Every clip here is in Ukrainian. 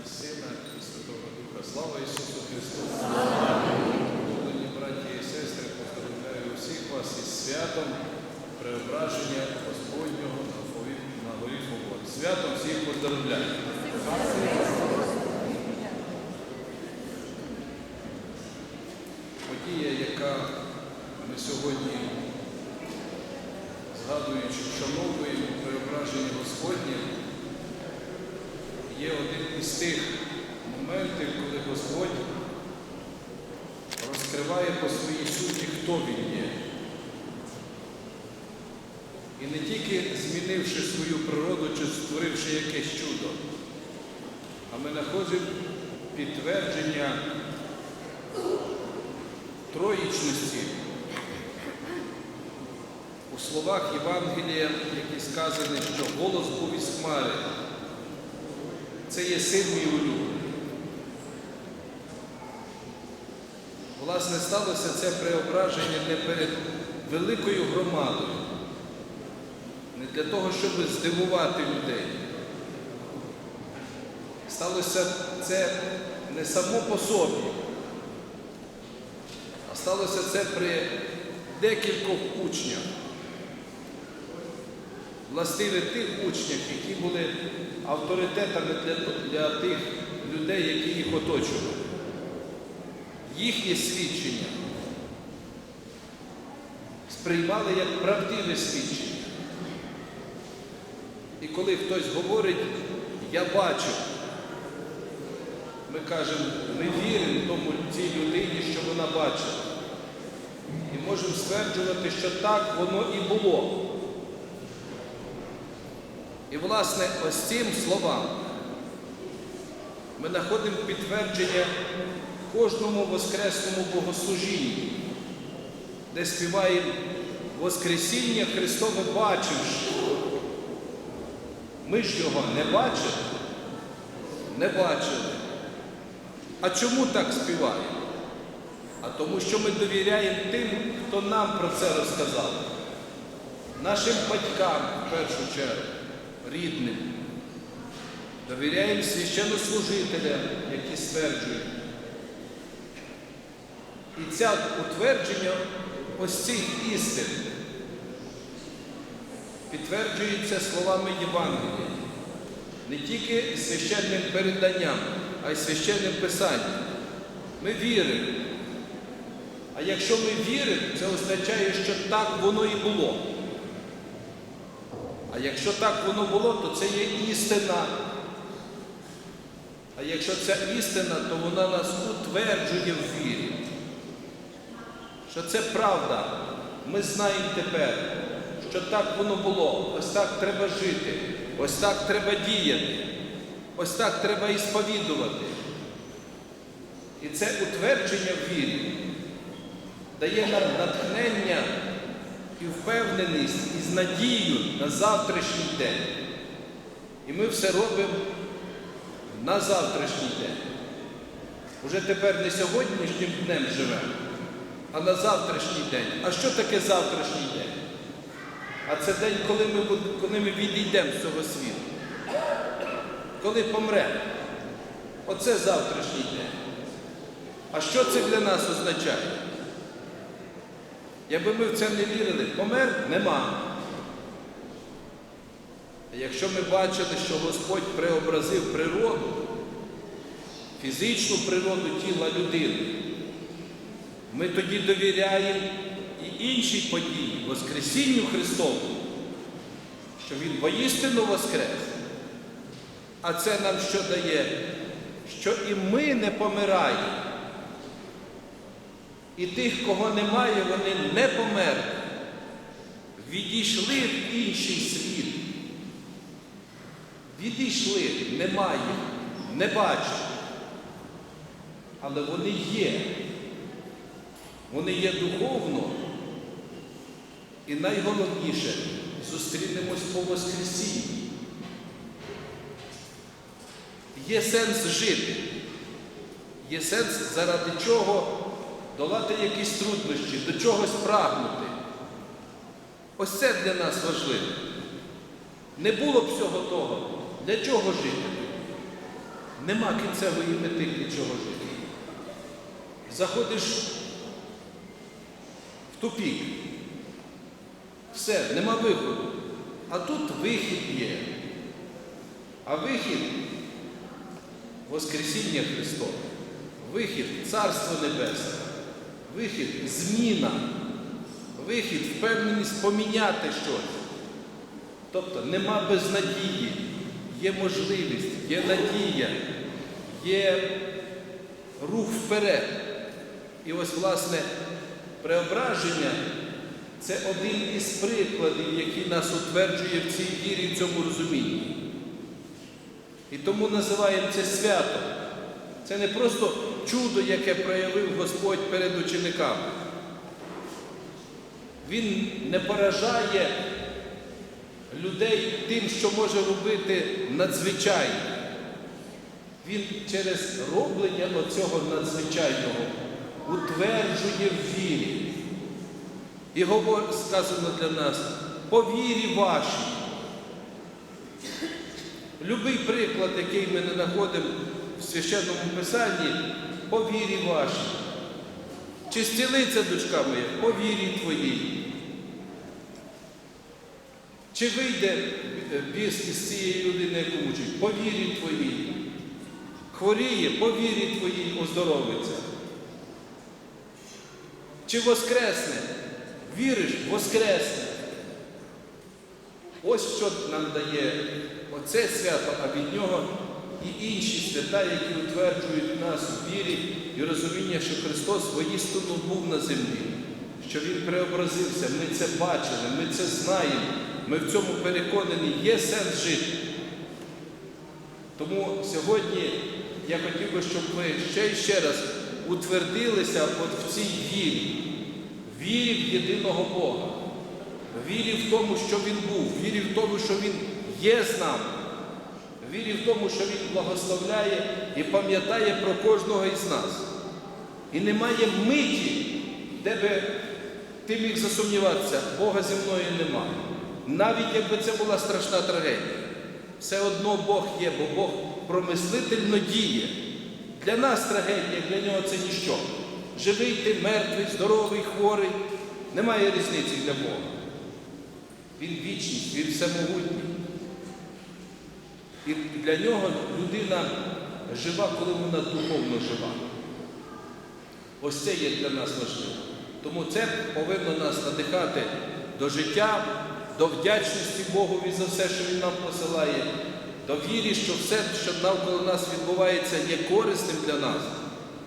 І Сина, і Святого Духа. Слава Ісусу Христу! Улюблені браті і сестри, поздравляю усіх вас із святом преображення Господнього на горі, Фовор. Святом всіх поздравляю. Подія, яка ми сьогодні, згадуючи, вшановуємо преображення Господнє, є один із тих моментів, коли Господь розкриває по своїй суті, хто Він є. І не тільки змінивши свою природу чи створивши якесь чудо, а ми знаходимо підтвердження троїчності у словах Євангелія, які сказані, що голос був із хмари. Це є син мій улюблений. Власне, сталося це преображення не перед великою громадою, не для того, щоб здивувати людей. Сталося це не само по собі, а сталося це при декількох учнях. Властиві тих учнях, які були авторитетами для, для тих людей, які їх оточували. Їхнє свідчення сприймали як правдиве свідчення. І коли хтось говорить, я бачив, ми кажемо, ми віримо тому цій людині, що вона бачила. І можемо стверджувати, що так воно і було. І, власне, ось цим словам ми знаходимо підтвердження кожному воскресному богослужінні, де співаємо Воскресіння Христове бачивши. Ми ж його не бачили, не бачили. А чому так співаємо? А тому, що ми довіряємо тим, хто нам про це розказав, нашим батькам в першу чергу, рідним. Довіряємо священнослужителям, які стверджують. І це утвердження ось цих істин підтверджується словами Євангелія. Не тільки священним переданням, а й священним писанням. Ми віримо. А якщо ми віримо, це означає, що так воно і було. А якщо так воно було, то це є істина. А якщо це істина, то вона нас утверджує в вірі. Що це правда. Ми знаємо тепер, що так воно було. Ось так треба жити, ось так треба діяти, ось так треба і сповідувати. І це утвердження в вірі дає нам натхнення і впевненість і з надією на завтрашній день. І ми все робимо на завтрашній день. Уже тепер не сьогоднішнім днем живемо, а на завтрашній день. А що таке завтрашній день? А це день, коли ми, коли ми відійдемо з цього світу. Коли помремо. Оце завтрашній день. А що це для нас означає? Якби ми в це не вірили, помер нема. Якщо ми бачили, що Господь преобразив природу, фізичну природу тіла людини, ми тоді довіряємо і іншій події, Воскресінню Христову, що Він воістину воскрес. А це нам що дає? Що і ми не помираємо. І тих, кого немає, вони не померли. Відійшли в інший світ. Відійшли, немає, не бачу. Але вони є. Вони є духовно. І найголовніше зустрінемось по Воскресінні. Є сенс жити. Є сенс, заради чого долати якісь труднощі, до чогось прагнути. Ось це для нас важливо. Не було б всього того, для чого жити? нема кінцевої мети для чого жити. Заходиш в тупік. Все, нема виходу. А тут вихід є. А вихід Воскресіння Христове, вихід Царство Небесне, вихід зміна, вихід, впевненість поміняти щось. Тобто нема безнадії, є можливість, є надія, є рух вперед. І ось, власне, преображення це один із прикладів, який нас утверджує в цій вірі, в цьому розумінні. І тому називаємо це свято. Це не просто чудо, яке проявив Господь перед учениками. Він не поражає людей тим, що може робити надзвичайне. Він через роблення оцього надзвичайного утверджує вірі. І сказано для нас, по вірі вашій. Любий приклад, який ми не знаходимо в священному писанні, по вірі вашій. Чи зцілиться дочка моя? По вірі твоїй. Чи вийде е, біс із цієї людини, яку мучить? По вірі твоїй. Хворіє, по вірі твоїй оздоровиться. Чи воскресне? Віриш, воскресне. Ось що нам дає оце свято, а від нього і інші свята, які утверджують нас у вірі і розуміння, що Христос воїстину був на землі, що Він преобразився. Ми це бачили, ми це знаємо, ми в цьому переконані, є сенс жити. Тому сьогодні я хотів би, щоб ви ще і ще раз утвердилися от в цій вірі, вірі в єдиного Бога, вірі в тому, що Він був, вірі в тому, що Він є з нами, вірі в тому, що Він благословляє і пам'ятає про кожного із нас. І немає миті, де би ти міг засумніватися, Бога зі мною немає. Навіть якби це була страшна трагедія. Все одно Бог є, бо Бог промислительно діє. Для нас трагедія, для нього це ніщо. Живий ти, мертвий, здоровий, хворий. Немає різниці для Бога. Він вічність, він всемогутній. І для нього людина жива, коли вона духовно жива. Ось це є для нас важливо. Тому це повинно нас надихати до життя, до вдячності Богові за все, що Він нам посилає, до вірі, що все, що навколо нас відбувається, є корисним для нас.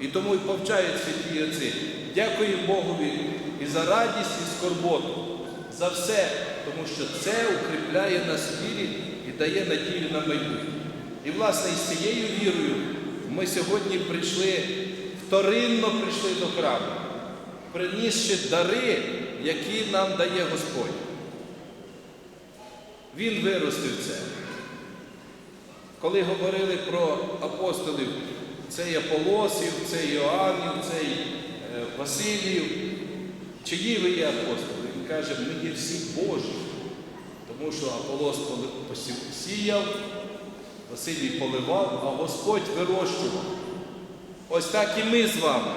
І тому і повчають святі отці. Дякую Богові і за радість, і скорботу, за все, тому що це укріпляє нас вірі і дає надію на майбутнє. І, власне, із цією вірою ми сьогодні прийшли, вторинно прийшли до храму, принісши дари, які нам дає Господь. Він виростив це. Коли говорили про апостолів, цей Аполосів, цей Іоаннів, цей е, Василів, чиї ви є апостоли? Каже, ми є всі Божі. Тому що Аполос посіяв, Василій поливав, а Господь вирощував. Ось так і ми з вами.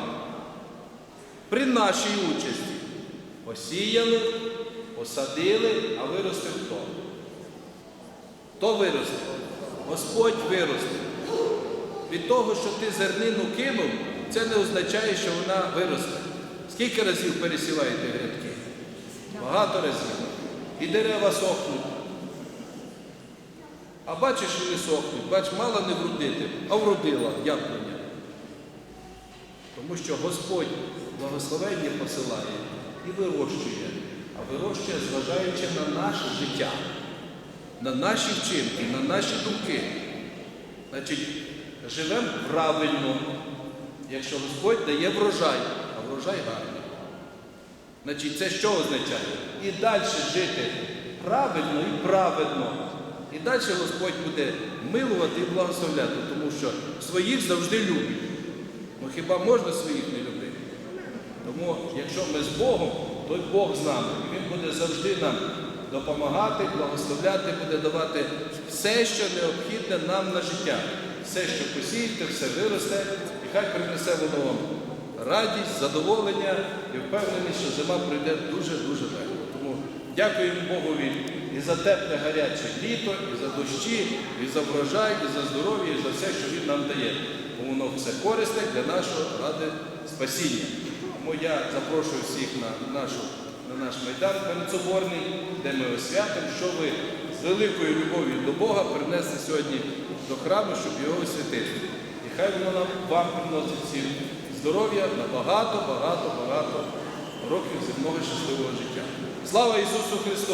При нашій участі посіяли, посадили, а виростив хто? Хто виростив? Господь виростив. Від того, що ти зернину кинув, це не означає, що вона виросте. Скільки разів пересіваєте грядки? Багато разів. І дерева сохнуть. А бачиш, що не сохнуть, бач, мала не вродити, а вродила яблуня. Тому що Господь благословення посилає і вирощує, а вирощує, зважаючи на наше життя, на наші вчинки, на наші думки. Значить, живемо правильно, якщо Господь дає врожай, а врожай гарний. Значить, це що означає? І далі жити правильно і праведно. І далі Господь буде милувати і благословляти, тому що своїх завжди любить. Ну хіба можна своїх не любити? Тому, якщо ми з Богом, то й Бог з нами. І Він буде завжди нам допомагати, благословляти, буде давати все, що необхідне нам на життя. все, що посієте, все виросте, і хай принесе воно вам радість, задоволення і впевненість, що зима прийде дуже-дуже легко. Тому дякуємо Богові і за тепле гаряче літо, і за дощі, і за врожай, і за здоров'я, і за все, що Він нам дає. Бо воно все корисне для нашого ради спасіння. Тому я запрошую всіх на, нашу, на наш майдан передсоборний, де ми освятимо, що ви з великою любов'ю до Бога принесли сьогодні до храму, щоб його освятити. І хай воно нам вам приносить всім здоров'я на багато, багато, багато років земного щасливого життя. Слава Ісусу Христу!